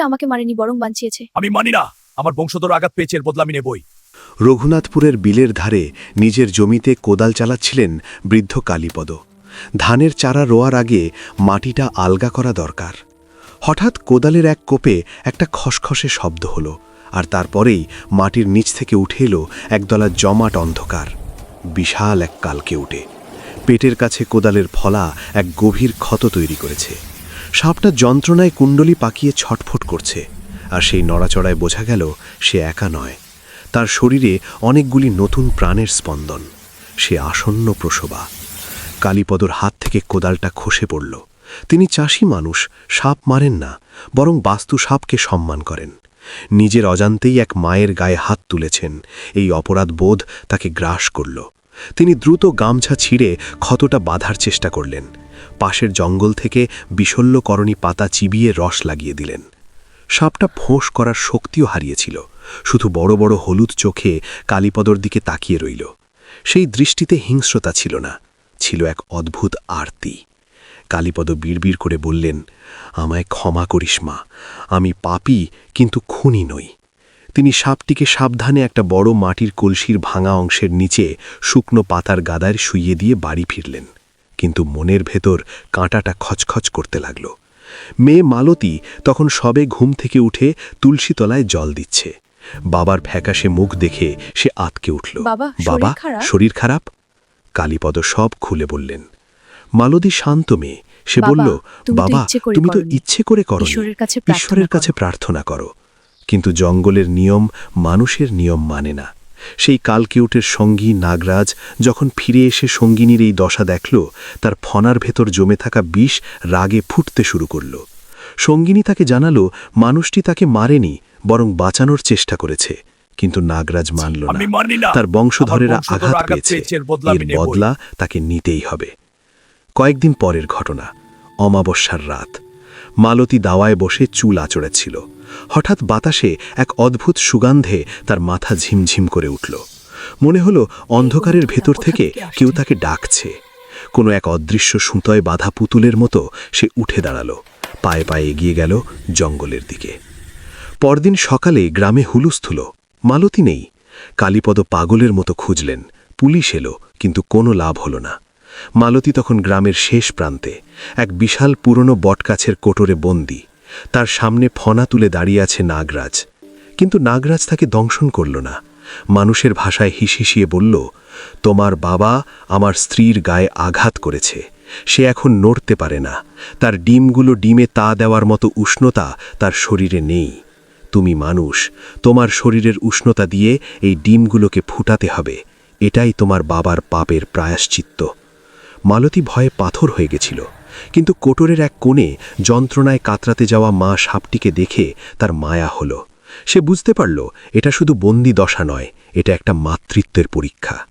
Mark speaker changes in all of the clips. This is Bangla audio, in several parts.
Speaker 1: জিনিসটা আমাকে মারেনি বরং বাঁচিয়েছে।
Speaker 2: আমি মানি না। আমার বংশধর আঘাত পেয়েছে এর বদলা আমি নেবই।
Speaker 3: রঘুনাথপুরের বিলের ধারে নিজের জমিতে কোদাল চালাচ্ছিলেন বৃদ্ধ কালীপদ। ধানের চারা রোয়ার আগে মাটিটা আলগা করা দরকার। হঠাৎ কোদালের এক কোপে একটা খসখসে শব্দ হল আর তারপরেই মাটির নিচ থেকে উঠে এলো একদলা জমাট অন্ধকার। বিশাল এক কালকে উঠে। পেটের কাছে কোদালের ফলা এক গভীর ক্ষত তৈরি করেছে। সাপটা যন্ত্রণায় কুণ্ডলি পাকিয়ে ছটফট করছে, আর সেই নড়াচড়ায় বোঝা গেল সে একা নয়। তার শরীরে অনেকগুলি নতুন প্রাণের স্পন্দন। সে আসন্ন প্রসবা। কালীপদর হাত থেকে কোদালটা খসে পড়ল। তিনি চাষি মানুষ, সাপ মারেন না, বরং বাস্তু সাপকে সম্মান করেন। নিজের অজান্তেই এক মায়ের গায়ে হাত তুলেছেন। এই অপরাধ বোধ তাকে গ্রাস করল। তিনি দ্রুত গামছা ছিঁড়ে ক্ষতটা বাঁধার চেষ্টা করলেন। পাশের জঙ্গল থেকে বিশল্যকরণী পাতা চিবিয়ে রস লাগিয়ে দিলেন। সাপটা ফোঁস করার শক্তিও হারিয়েছিল। শুধু বড় বড় হলুদ চোখে কালীপদর দিকে তাকিয়ে রইল। সেই দৃষ্টিতে হিংস্রতা ছিল না, ছিল এক অদ্ভুত আরতি। কালীপদ বিড়বিড় করে বললেন, আমায় ক্ষমা করিস মা, আমি পাপি কিন্তু খুনি নই। তিনি সাপটিকে সাবধানে একটা বড় মাটির কলসির ভাঙা অংশের নিচে শুকনো পাতার গাদায় শুইয়ে দিয়ে বাড়ি ফিরলেন। কিন্তু মনের ভেতর কাঁটাটা খচখচ করতে লাগল। মেয়ে মালতী তখন সবে ঘুম থেকে উঠে তুলসীতলায় জল দিচ্ছে। বাবার ফ্যাকাশে মুখ দেখে সে আতকে উঠল।
Speaker 1: বাবা, শরীর খারাপ?"
Speaker 3: কালীপদ সব খুলে বললেন। মালতী শান্ত মেয়ে। সে বলল বাবা তুমি তো ইচ্ছে করে করো
Speaker 1: ঈশ্বরের কাছে প্রার্থনা করো।"
Speaker 3: কিন্তু জঙ্গলের নিয়ম মানুষের নিয়ম মানে না। সেই কালকেউটের সঙ্গী নাগরাজ যখন ফিরে এসে সঙ্গিনীর এই দশা দেখল তার ফনার ভেতর জমে থাকা বিষ রাগে ফুটতে শুরু করল। সঙ্গিনী তাকে জানালো মানুষটি তাকে মারেনি বরং বাঁচানোর চেষ্টা করেছে। কিন্তু নাগরাজ মানল না। তার বংশধরেরা আঘাত পেয়েছে।
Speaker 2: এর। বদলা
Speaker 3: তাকে নিতেই হবে। কয়েকদিন পরের ঘটনা অমাবস্যার রাত। মালতী দাওয়ায় বসে চুল আচড়াচ্ছিল হঠাৎ বাতাসে এক অদ্ভুত সুগন্ধে তার মাথা ঝিমঝিম করে উঠল। মনে হলো অন্ধকারের ভেতর থেকে কেউ তাকে ডাকছে। কোনো এক অদৃশ্য সুতোয় বাঁধা পুতুলের মতো সে উঠে দাঁড়াল। পায়ে পায়ে এগিয়ে গেল জঙ্গলের দিকে। পরদিন সকালে গ্রামে হুলুস্থুল মালতী নেই। কালীপদ পাগলের মতো খুঁজলেন। পুলিশ এলো কিন্তু কোনো লাভ হল না। মালতী তখন গ্রামের শেষ প্রান্তে, এক বিশাল পুরনো বটগাছের কোটরে বন্দি। তার সামনে ফনা তুলে দাঁড়িয়ে আছে নাগরাজ। কিন্তু নাগরাজ তাকে দংশন করল না। মানুষের ভাষায় হিসিসিয়ে বলল, তোমার বাবা আমার স্ত্রীর গায়ে আঘাত করেছে। সে এখন নড়তে পারে না। তার ডিমগুলো ডিমে তা দেওয়ার মতো উষ্ণতা তার শরীরে নেই। তুমি মানুষ, তোমার শরীরের উষ্ণতা দিয়ে এই ডিমগুলোকে ফুটাতে হবে। এটাই তোমার বাবার পাপের প্রায়শ্চিত্ত। মালতী ভয়ে পাথর হয়ে গেছিল। কিন্তু কোটরের এক কোণে যন্ত্রণায় কাতরাতে যাওয়া মা সাপটিকে দেখে তার মায়া হলো। সে বুঝতে পারল, এটা শুধু বন্দি দশা নয়, এটা একটা মাতৃত্বের পরীক্ষা।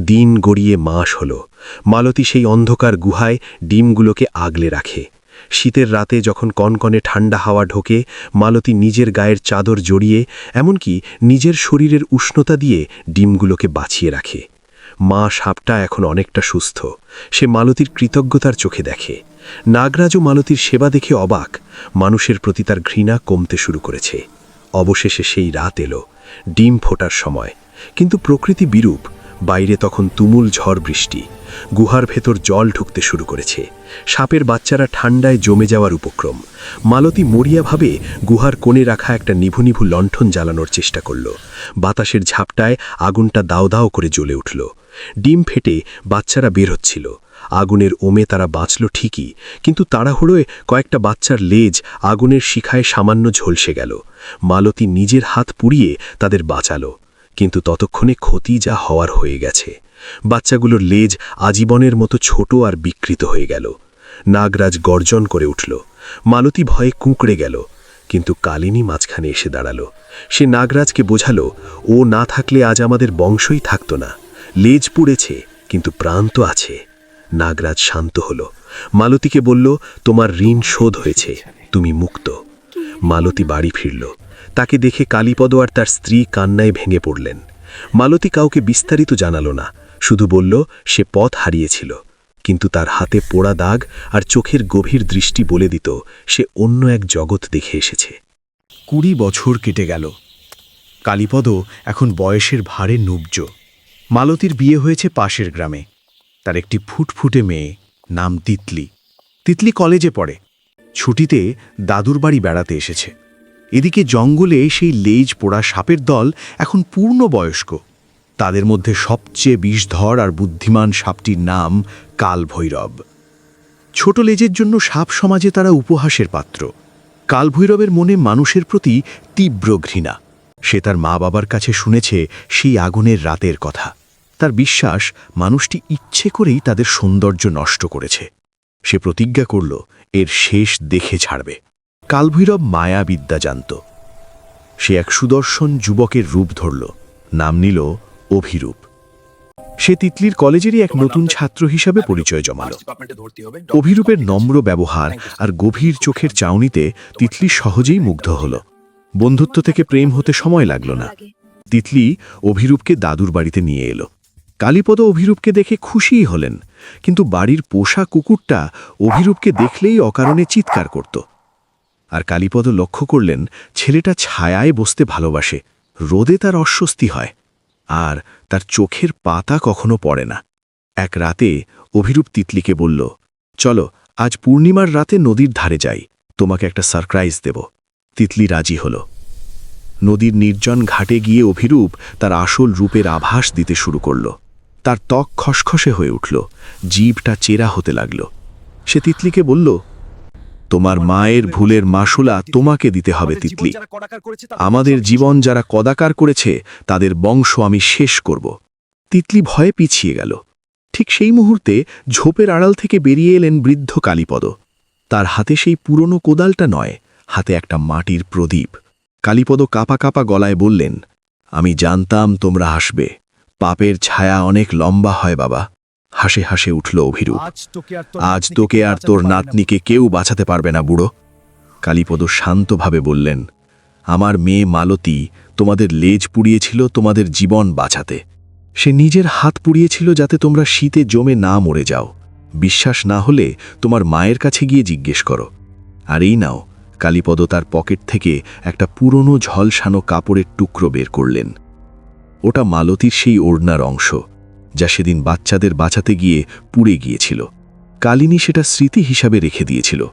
Speaker 3: দিন গড়িয়ে মাস হল। মালতী সেই অন্ধকার গুহায় ডিমগুলোকে আগলে রাখে। শীতের রাতে যখন কনকনে ঠান্ডা হাওয়া ঢোকে, মালতী নিজের গায়ের চাদর জড়িয়ে, এমনকি নিজের শরীরের উষ্ণতা দিয়ে ডিমগুলোকে বাঁচিয়ে রাখে। মা সাপটা এখন অনেকটা সুস্থ। সে মালতীর কৃতজ্ঞতার চোখে দেখে। নাগরাজও মালতীর সেবা দেখে অবাক। মানুষের প্রতি তার ঘৃণা কমতে শুরু করেছে। অবশেষে সেই রাত এলো, ডিম ফোটার সময়। কিন্তু প্রকৃতি বিরূপ, বাইরে তখন তুমুল ঝড় বৃষ্টি। গুহার ভেতর জল ঢুকতে শুরু করেছে। সাপের বাচ্চারা ঠান্ডায় জমে যাওয়ার উপক্রম। মালতী মরিয়াভাবে গুহার কোণে রাখা একটা নিভু নিভু লণ্ঠন জ্বালানোর চেষ্টা করল। বাতাসের ঝাপটায় আগুনটা দাও দাও করে জ্বলে উঠল। ডিম ফেটে বাচ্চারা বের হচ্ছিল। আগুনের ওমে তারা বাঁচল ঠিকই, কিন্তু তাড়াহুড়োয় কয়েকটা বাচ্চার লেজ আগুনের শিখায় সামান্য ঝলসে গেল। মালতী নিজের হাত পুড়িয়ে তাদের বাঁচালো, কিন্তু ততক্ষণে ক্ষতি যা হওয়ার হয়ে গেছে। বাচ্চাগুলোর লেজ আজীবনের মতো ছোট আর বিকৃত হয়ে গেল। নাগরাজ গর্জন করে উঠল। মালতী ভয়ে কুঁকড়ে গেল, কিন্তু কালিনী মাঝখানে এসে দাঁড়াল। সে নাগরাজকে বোঝালো, ও না থাকলে আজ আমাদের বংশই থাকত না। লেজ পুড়েছে, কিন্তু প্রাণ তো আছে। নাগরাজ শান্ত হল। মালতীকে বলল, তোমার ঋণ শোধ হয়েছে, তুমি মুক্ত। মালতী বাড়ি ফিরল। তাকে দেখে কালীপদ আর তার স্ত্রী কান্নায় ভেঙে পড়লেন। মালতী কাউকে বিস্তারিত জানালো না, শুধু বলল, সে পথ হারিয়েছিল, কিন্তু তার হাতে পোড়া দাগ আর চোখের গভীর দৃষ্টি বলে দিত, সে অন্য এক জগৎ দেখে এসেছে। কুড়ি বছর কেটে গেল। কালীপদ এখন বয়সের ভারে নুব্জ। মালতীর বিয়ে হয়েছে পাশের গ্রামে। তার একটি ফুটফুটে মেয়ে নাম তিতলি। তিতলি কলেজে পড়ে। ছুটিতে দাদুর বাড়ি বেড়াতে এসেছে। এদিকে জঙ্গলে সেই লেজ পোড়া সাপের দল এখন পূর্ণ বয়স্ক। তাদের মধ্যে সবচেয়ে বিষধর আর বুদ্ধিমান সাপটির নাম কালভৈরব। ছোট লেজের জন্য সাপ সমাজে তারা উপহাসের পাত্র। কালভৈরবের মনে মানুষের প্রতি তীব্র ঘৃণা। সে তার মা বাবার কাছে শুনেছে সেই আগুনের রাতের কথা। তার বিশ্বাস মানুষটি ইচ্ছে করেই তাদের সৌন্দর্য নষ্ট করেছে। সে প্রতিজ্ঞা করল, এর শেষ দেখে ছাড়বে। কালভৈরব মায়াবিদ্যা জানত। সে এক সুদর্শন যুবকের রূপ ধরল, নাম নিল অভিরূপ। সে তিতলির কলেজেরই এক নতুন ছাত্র হিসাবে পরিচয় জমাল। অভিরূপের নম্র ব্যবহার আর গভীর চোখের চাউনিতে তিতলি সহজেই মুগ্ধ হল। বন্ধুত্ব থেকে প্রেম হতে সময় লাগল না। তিতলি অভিরূপকে দাদুর বাড়িতে নিয়ে এলো। কালীপদ অভিরূপকে দেখে খুশিই হলেন, কিন্তু বাড়ির পোষা কুকুরটা অভিরূপকে দেখলেই অকারণে চিৎকার করত। আর কালীপদ লক্ষ্য করলেন, ছেলেটা ছায়ায় বসতে ভালোবাসে, রোদে তার অস্বস্তি হয়, আর তার চোখের পাতা কখনো পড়ে না। এক রাতে অভিরূপ তিতলিকে বলল, চলো, আজ পূর্ণিমার রাতে নদীর ধারে যাই, তোমাকে একটা সারপ্রাইজ দেব। তিতলি রাজি হল। নদীর নির্জন ঘাটে গিয়ে অভিরূপ তার আসল রূপের আভাস দিতে শুরু করল। তার ত্বক খসখসে হয়ে উঠল। জীবটা চেরা হতে লাগল। সে তিতলিকে বলল তোমার মায়ের ভুলের মাসুলা তোমাকে দিতে হবে তিতলি। আমাদের জীবন যারা কদাকার করেছে তাদের বংশ আমি শেষ করব। তিতলি ভয়ে পিছিয়ে গেল। ঠিক সেই মুহূর্তে ঝোপের আড়াল থেকে বেরিয়ে এলেন বৃদ্ধ কালীপদ। তার হাতে সেই পুরনো কোদালটা নয় হাতে একটা মাটির প্রদীপ। কালীপদ কাপা কাপা গলায় বললেন আমি জানতাম তোমরা হাসবে। পাপের ছায়া অনেক লম্বা হয় বাবা। হাসে হাসে উঠল অভিরূপ। আজ তোকে আর তোর নাতনিকে কেউ বাঁচাতে পারবে না বুড়ো। কালীপদ শান্তভাবে বললেন আমার মেয়ে মালতী তোমাদের লেজ পুড়িয়েছিল তোমাদের জীবন বাঁচাতে। সে নিজের হাত পুড়িয়েছিল যাতে তোমরা শীতে জমে না মরে যাও। বিশ্বাস না হলে তোমার মায়ের কাছে গিয়ে জিজ্ঞেস করো। আর এই নাও। কালীপদ তার পকেট থেকে একটা পুরনো ঝলসানো কাপড়ের টুকরো বের করলেন। ওটা মালতীর সেই ওড়নার অংশ, যা সেদিন বাচ্চাদের বাঁচাতে গিয়ে পুড়ে গিয়েছিল। কালিনী সেটা স্মৃতি হিসাবে রেখে দিয়েছিল,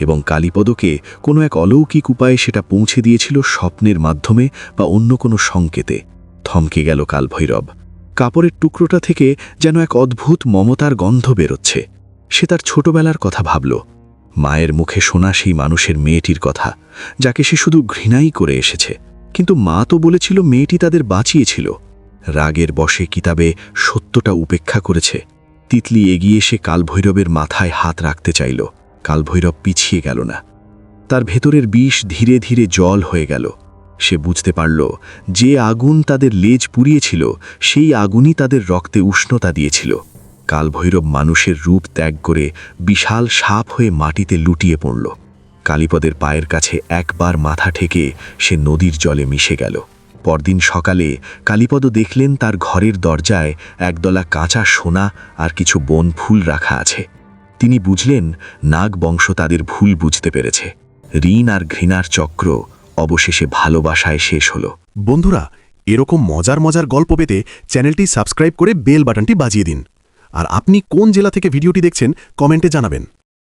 Speaker 3: এবং কালীপদকে কোনো এক অলৌকিক উপায়ে সেটা পৌঁছে দিয়েছিল স্বপ্নের মাধ্যমে বা অন্য কোনো সংকেতে। থমকে গেল কালভৈরব। কাপড়ের টুকরোটা থেকে যেন এক অদ্ভুত মমতার গন্ধ বেরোচ্ছে। সে তার ছোটবেলার কথা ভাবল। মায়ের মুখে শোনা সেই মানুষের মেয়েটির কথা, যাকে সে শুধু ঘৃণাই করে এসেছে। কিন্তু মা তো বলেছিল মেয়েটি তাদের বাঁচিয়েছিল। রাগের বসে কিতাবে সত্যটা উপেক্ষা করেছে। তিতলি এগিয়ে এসে কালভৈরবের মাথায় হাত রাখতে চাইল। কালভৈরব পিছিয়ে গেল না। তার ভেতরের বিষ ধীরে ধীরে জল হয়ে গেল। সে বুঝতে পারল, যে আগুন তাদের লেজ পুড়িয়েছিল, সেই আগুনই তাদের রক্তে উষ্ণতা দিয়েছিল। কালভৈরব মানুষের রূপ ত্যাগ করে বিশাল সাপ হয়ে মাটিতে লুটিয়ে পড়ল। কালীপদের পায়ের কাছে একবার মাথা ঠেকে সে নদীর জলে মিশে গেল। পরদিন সকালে কালীপদ দেখলেন তার ঘরের দরজায় একদলা কাঁচা সোনা আর কিছু বন ফুল রাখা আছে। তিনি বুঝলেন নাগ বংশ তাদের ভুল বুঝতে পেরেছে। ঋণ আর ঘৃণার চক্র অবশেষে ভালোবাসায় শেষ হলো।
Speaker 4: বন্ধুরা, এরকম মজার মজার গল্প পেতে চ্যানেলটি সাবস্ক্রাইব করে বেল বাটনটি বাজিয়ে দিন। আর আপনি কোন জেলা থেকে ভিডিওটি দেখছেন, কমেন্টে জানাবেন।